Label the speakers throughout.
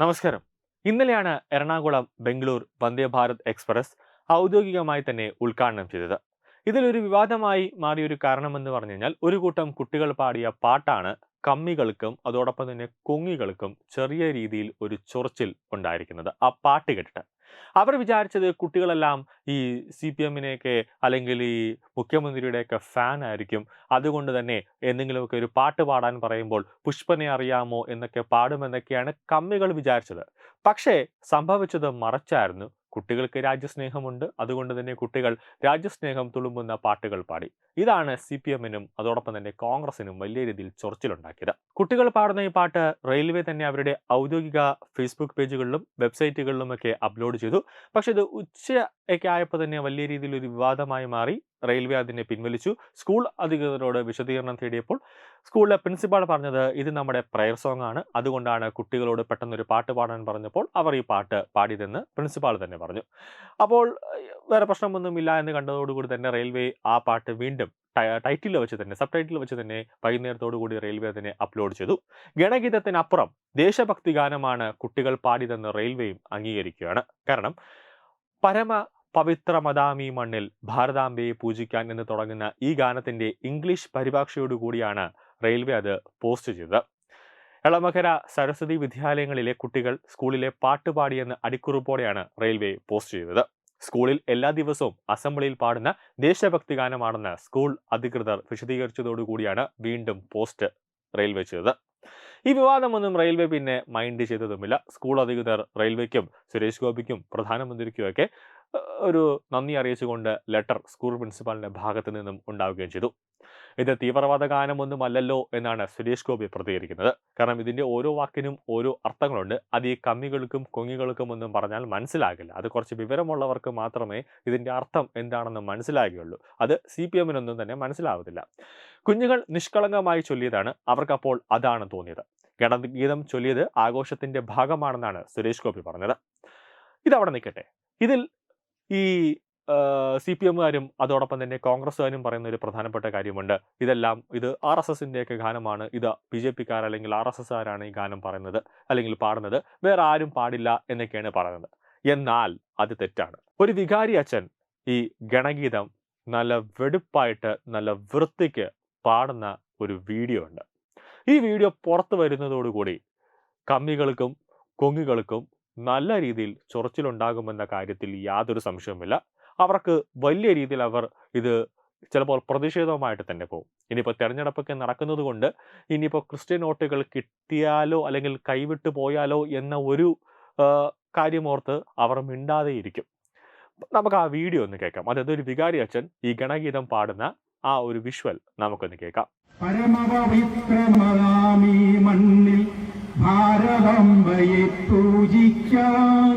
Speaker 1: നമസ്കാരം. ഇന്നലെയാണ് എറണാകുളം ബംഗളൂർ വന്ദേ ഭാരത് എക്സ്പ്രസ് ഔദ്യോഗികമായി തന്നെ ഉദ്ഘാടനം ചെയ്തത്. ഇതിലൊരു വിവാദമായി മാറിയൊരു കാരണമെന്ന് പറഞ്ഞു കഴിഞ്ഞാൽ ഒരു കൂട്ടം കുട്ടികൾ പാടിയ പാട്ടാണ് കമ്മികൾക്കും അതോടൊപ്പം തന്നെ കൊങ്ങികൾക്കും ചെറിയ രീതിയിൽ ഒരു ചൊറിച്ചിൽ ഉണ്ടായിരിക്കുന്നത്. ആ പാട്ട് കേട്ടിട്ട്. അവർ വിചാരിച്ചത് കുട്ടികളെല്ലാം ഈ സി പി എമ്മിനെയൊക്കെ അല്ലെങ്കിൽ ഈ മുഖ്യമന്ത്രിയുടെയൊക്കെ ഫാൻ ആയിരിക്കും. അതുകൊണ്ട് തന്നെ എന്തെങ്കിലുമൊക്കെ ഒരു പാട്ട് പാടാൻ പറയുമ്പോൾ പുഷ്പനെ അറിയാമോ എന്നൊക്കെ പാടുമെന്നൊക്കെയാണ് കമ്മികൾ വിചാരിച്ചത്. പക്ഷേ സംഭവിച്ചത് മറച്ചായിരുന്നു. കുട്ടികൾക്ക് രാജ്യസ്നേഹമുണ്ട്. അതുകൊണ്ട് തന്നെ കുട്ടികൾ രാജ്യസ്നേഹം തുളുമ്പുന്ന പാട്ടുകൾ പാടി. ഇതാണ് സി പി എമ്മിനും അതോടൊപ്പം തന്നെ കോൺഗ്രസിനും വലിയ രീതിയിൽ ചൊർച്ചിലുണ്ടാക്കിയത് കുട്ടികൾ പാടുന്ന ഈ പാട്ട് റെയിൽവേ തന്നെ അവരുടെ ഔദ്യോഗിക ഫേസ്ബുക്ക് പേജുകളിലും വെബ്സൈറ്റുകളിലും ഒക്കെ അപ്ലോഡ് ചെയ്തു. പക്ഷെ ഇത് ഉച്ച ഒക്കെ ആയപ്പോൾ തന്നെ വലിയ രീതിയിൽ ഒരു വിവാദമായി മാറി. റെയിൽവേ അതിനെ പിൻവലിച്ചു. സ്കൂൾ അധികൃതരോട് വിശദീകരണം തേടിയപ്പോൾ സ്കൂളിലെ പ്രിൻസിപ്പാൾ പറഞ്ഞത് ഇത് നമ്മുടെ പ്രയർ സോങ് ആണ് അതുകൊണ്ടാണ് കുട്ടികളോട് പെട്ടെന്നൊരു പാട്ട് പാടാൻ പറഞ്ഞപ്പോൾ അവർ ഈ പാട്ട് പാടിയതെന്ന് പ്രിൻസിപ്പാൾ തന്നെ പറഞ്ഞു. അപ്പോൾ വേറെ പ്രശ്നമൊന്നുമില്ല എന്ന് കണ്ടതോടുകൂടി തന്നെ റെയിൽവേ ആ പാട്ട് വീണ്ടും ടൈറ്റിൽ വെച്ച് തന്നെ സബ് ടൈറ്റിൽ വെച്ച് തന്നെ വൈകുന്നേരത്തോടു കൂടി റെയിൽവേ അതിനെ അപ്ലോഡ് ചെയ്തു. ഗണഗീതത്തിനപ്പുറം ദേശഭക്തി ഗാനമാണ് കുട്ടികൾ പാടിയതെന്ന് റെയിൽവേയും അംഗീകരിക്കുകയാണ്. കാരണം പരമ പവിത്രമതാമി മണ്ണിൽ ഭാരതാംബയെ പൂജിക്കാൻ എന്ന് തുടങ്ങുന്ന ഈ ഗാനത്തിന്റെ ഇംഗ്ലീഷ് പരിഭാഷയോടുകൂടിയാണ് റെയിൽവേ അത് പോസ്റ്റ് ചെയ്തത്. എളമകര സരസ്വതി വിദ്യാലയങ്ങളിലെ കുട്ടികൾ സ്കൂളിലെ പാട്ട് പാടിയെന്ന് അടിക്കുറിപ്പോടെയാണ് റെയിൽവേ പോസ്റ്റ് ചെയ്തത്. സ്കൂളിൽ എല്ലാ ദിവസവും അസംബ്ലിയിൽ പാടുന്ന ദേശഭക്തി ഗാനമാണെന്ന് സ്കൂൾ അധികൃതർ വിശദീകരിച്ചതോടുകൂടിയാണ് വീണ്ടും പോസ്റ്റ് റെയിൽവേ ചെയ്തത്. ഈ വിവാദമൊന്നും റെയിൽവേ പിന്നെ മൈൻഡ് ചെയ്തതുമില്ല. സ്കൂൾ അധികൃതർ റെയിൽവേക്കും സുരേഷ് ഗോപിക്കും പ്രധാനമന്ത്രിക്കുമൊക്കെ ഒരു നന്ദി അറിയിച്ചുകൊണ്ട് ലെറ്റർ സ്കൂൾ പ്രിൻസിപ്പാളിന്റെ ഭാഗത്തു നിന്നും ഉണ്ടാവുകയും ചെയ്തു. ഇത് തീവ്രവാദ ഗാനമൊന്നുമല്ലല്ലോ എന്നാണ് സുരേഷ് ഗോപി പ്രതികരിക്കുന്നത്. കാരണം ഇതിന്റെ ഓരോ വാക്കിനും ഓരോ അർത്ഥങ്ങളുണ്ട്. അത് ഈ കമ്മികൾക്കും കൊങ്ങികൾക്കും ഒന്നും പറഞ്ഞാൽ മനസ്സിലാകില്ല. അത് കുറച്ച് വിവരമുള്ളവർക്ക് മാത്രമേ ഇതിന്റെ അർത്ഥം എന്താണെന്ന് മനസ്സിലാകുകയുള്ളൂ. അത് സി പി എമ്മിനൊന്നും തന്നെ മനസ്സിലാവത്തില്ല. കുഞ്ഞുങ്ങൾ നിഷ്കളങ്കമായി ചൊല്ലിയതാണ്. അവർക്കപ്പോൾ അതാണ് തോന്നിയത്. ഗണഗീതം ചൊല്ലിയത് ആഘോഷത്തിന്റെ ഭാഗമാണെന്നാണ് സുരേഷ് ഗോപി പറഞ്ഞത്. ഇതവിടെ നിൽക്കട്ടെ. ഇതിൽ ഈ സി പി എമ്മുകാരും അതോടൊപ്പം തന്നെ കോൺഗ്രസ്സുകാരും പറയുന്ന ഒരു പ്രധാനപ്പെട്ട കാര്യമുണ്ട്. ഇതെല്ലാം ഇത് ആർ എസ് എസിന്റെയൊക്കെ ഗാനമാണ്. ഇത് ബി ജെ പിക്കാർ അല്ലെങ്കിൽ ആർ എസ് എസ്സുകാരാണ് ഈ ഗാനം പറയുന്നത് അല്ലെങ്കിൽ പാടുന്നത്. വേറെ ആരും പാടില്ല എന്നൊക്കെയാണ് പറയുന്നത്. എന്നാൽ അത് തെറ്റാണ്. ഒരു വികാരി അച്ഛൻ ഈ ഗണഗീതം നല്ല വെടുപ്പായിട്ട് നല്ല വൃത്തിക്ക് പാടുന്ന ഒരു വീഡിയോ ഉണ്ട്. ഈ വീഡിയോ പുറത്തു വരുന്നതോടുകൂടി കമ്മികൾക്കും കൊങ്ങികൾക്കും നല്ല രീതിയിൽ ചൊറച്ചിലുണ്ടാകുമെന്ന കാര്യത്തിൽ യാതൊരു സംശയവുമില്ല. അവർക്ക് വലിയ രീതിയിൽ അവർ ഇത് ചിലപ്പോൾ പ്രതിഷേധവുമായിട്ട് തന്നെ പോകും. ഇനിയിപ്പോൾ തെരഞ്ഞെടുപ്പൊക്കെ നടക്കുന്നത് കൊണ്ട് ഇനിയിപ്പോൾ ക്രിസ്ത്യൻ വോട്ടുകൾ കിട്ടിയാലോ അല്ലെങ്കിൽ കൈവിട്ടു പോയാലോ എന്ന ഒരു കാര്യമോർത്ത് അവർ മിണ്ടാതെ ഇരിക്കും നമുക്ക് ആ വീഡിയോ ഒന്ന് കേൾക്കാം. അതായത് ഒരു വികാരി അച്ഛൻ ഈ ഗണഗീതം പാടുന്ന ആ ഒരു വിഷ്വൽ നമുക്കൊന്ന് കേൾക്കാം.
Speaker 2: മണ്ണിൽ ഭാരതംബയെ പൂജിക്കാൻ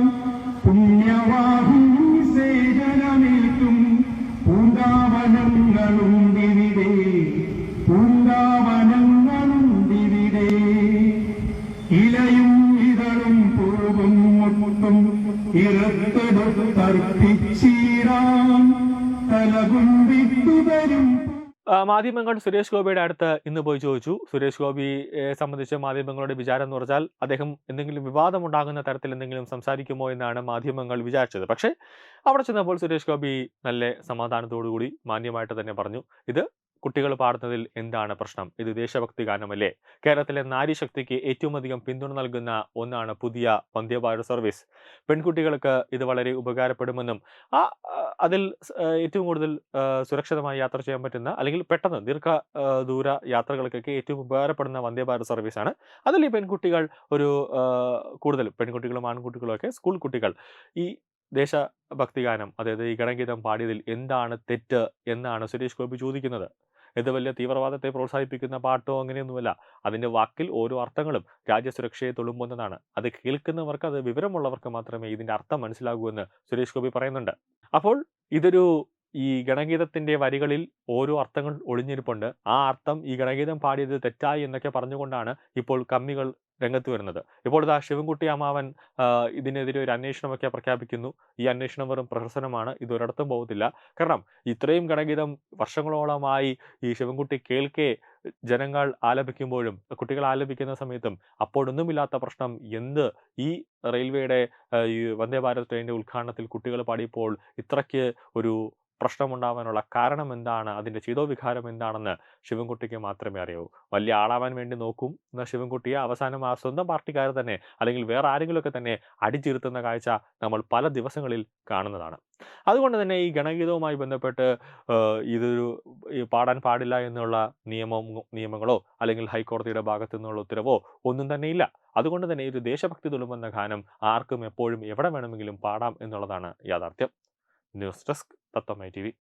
Speaker 2: പുണ്യവാഹി സേചനമേറ്റും പൂന്താവനങ്ങളും ഇവിടെ ഇലയും ഇതളും പൂവും മുട്ടും ഇറത്തെടുത്തർപ്പിച്ചീരാൻ
Speaker 1: ആ, മാധ്യമങ്ങൾ സുരേഷ് ഗോപിയുടെ അടുത്ത് ഇന്ന് പോയി ചോദിച്ചു. സുരേഷ് ഗോപിയെ സംബന്ധിച്ച് മാധ്യമങ്ങളുടെ വിചാരം എന്ന് പറഞ്ഞാൽ അദ്ദേഹം എന്തെങ്കിലും വിവാദമുണ്ടാകുന്ന തരത്തിൽ എന്തെങ്കിലും സംസാരിക്കുമോ എന്നാണ് മാധ്യമങ്ങൾ വിചാരിച്ചത്. പക്ഷേ അവിടെ ചെന്നപ്പോൾ സുരേഷ് ഗോപി നല്ല സമാധാനത്തോടുകൂടി മാന്യമായിട്ട് തന്നെ പറഞ്ഞു. ഇത് കുട്ടികൾ പാടുന്നതിൽ എന്താണ് പ്രശ്നം? ഇത് ദേശഭക്തി ഗാനമല്ലേ? കേരളത്തിലെ നാരീശക്തിക്ക് ഏറ്റവും അധികം പിന്തുണ നൽകുന്ന ഒന്നാണ് പുതിയ വന്ദേ ഭാരത് സർവീസ്. പെൺകുട്ടികൾക്ക് ഇത് വളരെ ഉപകാരപ്പെടുമെന്നും ആ അതിൽ ഏറ്റവും കൂടുതൽ സുരക്ഷിതമായി യാത്ര ചെയ്യാൻ പറ്റുന്ന അല്ലെങ്കിൽ പെട്ടെന്ന് ദീർഘ ദൂര യാത്രകൾക്കൊക്കെ ഏറ്റവും ഉപകാരപ്പെടുന്ന വന്ദേ ഭാരത് സർവീസാണ്. അതിൽ ഈ പെൺകുട്ടികൾ ഒരു കൂടുതൽ പെൺകുട്ടികളും ആൺകുട്ടികളും ഒക്കെ സ്കൂൾ കുട്ടികൾ. ഈ ദേശഭക്തി ഗാനം അതായത് ഈ ഗണഗീതം പാടിയതിൽ എന്താണ് തെറ്റ് എന്നാണ് സുരേഷ് ഗോപി ചോദിക്കുന്നത്. ഇത് വലിയ തീവ്രവാദത്തെ പ്രോത്സാഹിപ്പിക്കുന്ന പാട്ടോ അങ്ങനെയൊന്നുമല്ല. അതിന്റെ വാക്കിൽ ഓരോ അർത്ഥങ്ങളും രാജ്യസുരക്ഷയെ തുളുമ്പുന്നതാണ്. അത് കേൾക്കുന്നവർക്ക് അത് വിവരമുള്ളവർക്ക് മാത്രമേ ഇതിന്റെ അർത്ഥം മനസ്സിലാകൂ എന്ന് സുരേഷ് ഗോപി പറയുന്നുണ്ട്. അപ്പോൾ ഇതൊരു ഈ ഗണഗീതത്തിന്റെ വരികളിൽ ഓരോ അർത്ഥങ്ങൾ ഒളിഞ്ഞിരിപ്പുണ്ട്. ആ അർത്ഥം ഈ ഗണഗീതം പാടിയത് തെറ്റായി എന്നൊക്കെ പറഞ്ഞുകൊണ്ടാണ് ഇപ്പോൾ കമ്മികൾ രംഗത്ത് വരുന്നത്. ഇപ്പോൾ ഇതാ ശിവൻകുട്ടി അമ്മാവൻ ഇതിനെതിരെ ഒരു അന്വേഷണമൊക്കെ പ്രഖ്യാപിക്കുന്നു. ഈ അന്വേഷണം വെറും പ്രഹസനമാണ്. ഇതൊരിടത്തും പോകത്തില്ല. കാരണം ഇത്രയും ഗണഗീതം വർഷങ്ങളോളമായി ഈ ശിവൻകുട്ടി കേൾക്കെ ജനങ്ങൾ ആലപിക്കുമ്പോഴും കുട്ടികൾ ആലപിക്കുന്ന സമയത്തും അപ്പോഴൊന്നുമില്ലാത്ത പ്രശ്നം എന്ത്? ഈ റെയിൽവേയുടെ ഈ വന്ദേ ഭാരത് ട്രെയിനിന്റെ ഉദ്ഘാടനത്തിൽ കുട്ടികൾ പാടിയപ്പോൾ ഇത്രയ്ക്ക് ഒരു പ്രശ്നമുണ്ടാവാനുള്ള കാരണം എന്താണ്? അതിന്റെ ചിതോവികാരം എന്താണെന്ന് ശിവൻകുട്ടിക്ക് മാത്രമേ അറിയൂ. വലിയ ആളാവാൻ വേണ്ടി നോക്കും. എന്ന ശിവൻകുട്ടിയെ അവസാനം ആ സ്വന്തം പാർട്ടിക്കാർ തന്നെ അല്ലെങ്കിൽ വേറെ ആരെങ്കിലുമൊക്കെ തന്നെ അടിച്ചിരുത്തുന്ന കാഴ്ച നമ്മൾ പല ദിവസങ്ങളിൽ കാണുന്നതാണ്. അതുകൊണ്ട് തന്നെ ഈ ഗണഗീതവുമായി ബന്ധപ്പെട്ട് ഇതൊരു പാടാൻ പാടില്ല എന്നുള്ള നിയമം നിയമങ്ങളോ അല്ലെങ്കിൽ ഹൈക്കോടതിയുടെ ഭാഗത്തു നിന്നുള്ള ഉത്തരവോ ഒന്നും തന്നെ ഇല്ല. അതുകൊണ്ട് തന്നെ ഒരു ദേശഭക്തി തുളുമ്പുന്ന ഗാനം ആർക്കും എപ്പോഴും എവിടെ വേണമെങ്കിലും പാടാം എന്നുള്ളതാണ് യാഥാർത്ഥ്യം. News desk. だったま TV。